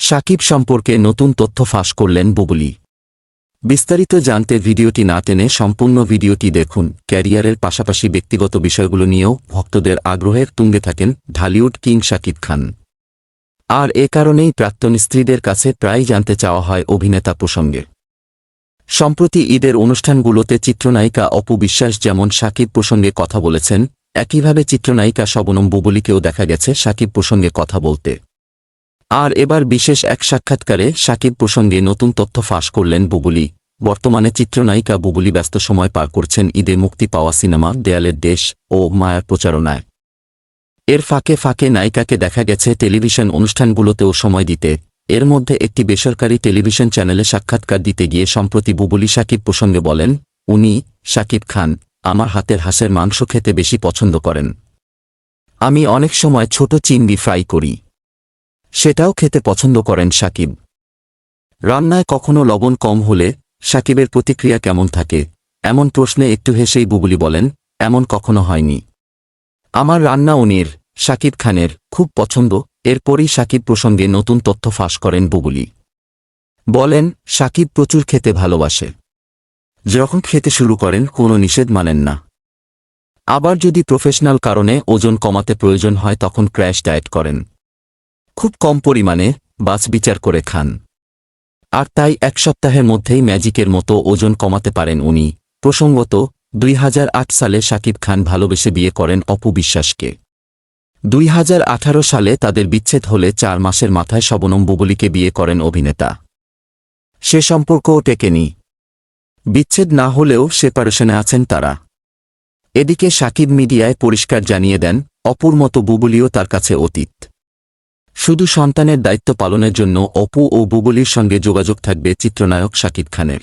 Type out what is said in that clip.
সাকিব সম্পর্কে নতুন তথ্য ফাঁস করলেন বুবলি। বিস্তারিত জানতে ভিডিওটি না টেনে সম্পূর্ণ ভিডিওটি দেখুন। ক্যারিয়ারের পাশাপাশি ব্যক্তিগত বিষয়গুলো নিয়েও ভক্তদের আগ্রহের তুঙ্গে থাকেন ঢালিউড কিং শাকিব খান। আর এ কারণেই প্রাক্তন স্ত্রীদের কাছে প্রায় জানতে চাওয়া হয় অভিনেতা প্রসঙ্গে। সম্প্রতি ঈদের অনুষ্ঠানগুলোতে চিত্রনায়িকা অপু বিশ্বাস যেমন সাকিব প্রসঙ্গে কথা বলেছেন, একইভাবে চিত্রনায়িকা শবনম বুবলিকেও দেখা গেছে সাকিব প্রসঙ্গে কথা বলতে। আর এবার বিশেষ এক সাক্ষাৎকারে সাকিব প্রসঙ্গে নতুন তথ্য ফাঁস করলেন বুবুলি। বর্তমানে চিত্রনায়িকা বুবলি ব্যস্ত সময় পার করছেন ঈদে মুক্তি পাওয়া সিনেমা দেয়ালের দেশ ও মায়ার প্রচারণায়। এর ফাঁকে ফাঁকে নায়িকাকে দেখা গেছে টেলিভিশন অনুষ্ঠানগুলোতেও সময় দিতে। এর মধ্যে একটি বেসরকারি টেলিভিশন চ্যানেলে সাক্ষাৎকার দিতে গিয়ে সম্প্রতি বুবুলি সাকিব প্রসঙ্গে বলেন, উনি সাকিব খান, আমার হাতের হাঁসের মাংস খেতে বেশি পছন্দ করেন। আমি অনেক সময় ছোট চিংড়ি ফ্রাই করি। সেটাও খেতে পছন্দ করেন সাকিব। রান্নায় কখনো লবণ কম হলে সাকিবের প্রতিক্রিয়া কেমন থাকে? এমন প্রশ্নে একটু হেসেই বুবলি বলেন, এমন কখনো হয়নি। আমার রান্না উনির সাকিব খানের খুব পছন্দ, এরপরই সাকিব প্রসঙ্গে নতুন তথ্য ফাঁস করেন বুবলি। বলেন, সাকিব প্রচুর খেতে ভালোবাসে। যখন খেতে শুরু করেন, কোনো নিষেধ মানেন না। আবার যদি প্রফেশনাল কারণে ওজন কমাতে প্রয়োজন হয়, তখন ক্র্যাশ ডায়েট করেন। খুব কম পরিমাণে বাস বিচার করে খান। আর তাই এক সপ্তাহের মধ্যেই ম্যাজিকের মতো ওজন কমাতে পারেন উনি। প্রসঙ্গত, দুই হাজার আট সালে শাকিব খান ভালোবেসে বিয়ে করেন অপু বিশ্বাসকে। দুই হাজার আঠারো সালে তাদের বিচ্ছেদ হলে চার মাসের মাথায় শবনম বুবলিকে বিয়ে করেন অভিনেতা। সে সম্পর্কও টেকেনি। বিচ্ছেদ না হলেও সেপারেশনে আছেন তারা। এদিকে সাকিব মিডিয়ায় পরিষ্কার জানিয়ে দেন, অপুর মতো বুবলিও তার কাছে অতীত। শুধু সন্তানের দায়িত্ব পালনের জন্য অপু ও বুবলির সঙ্গে যোগাযোগ থাকবে চিত্রনায়ক শাকিব খানের।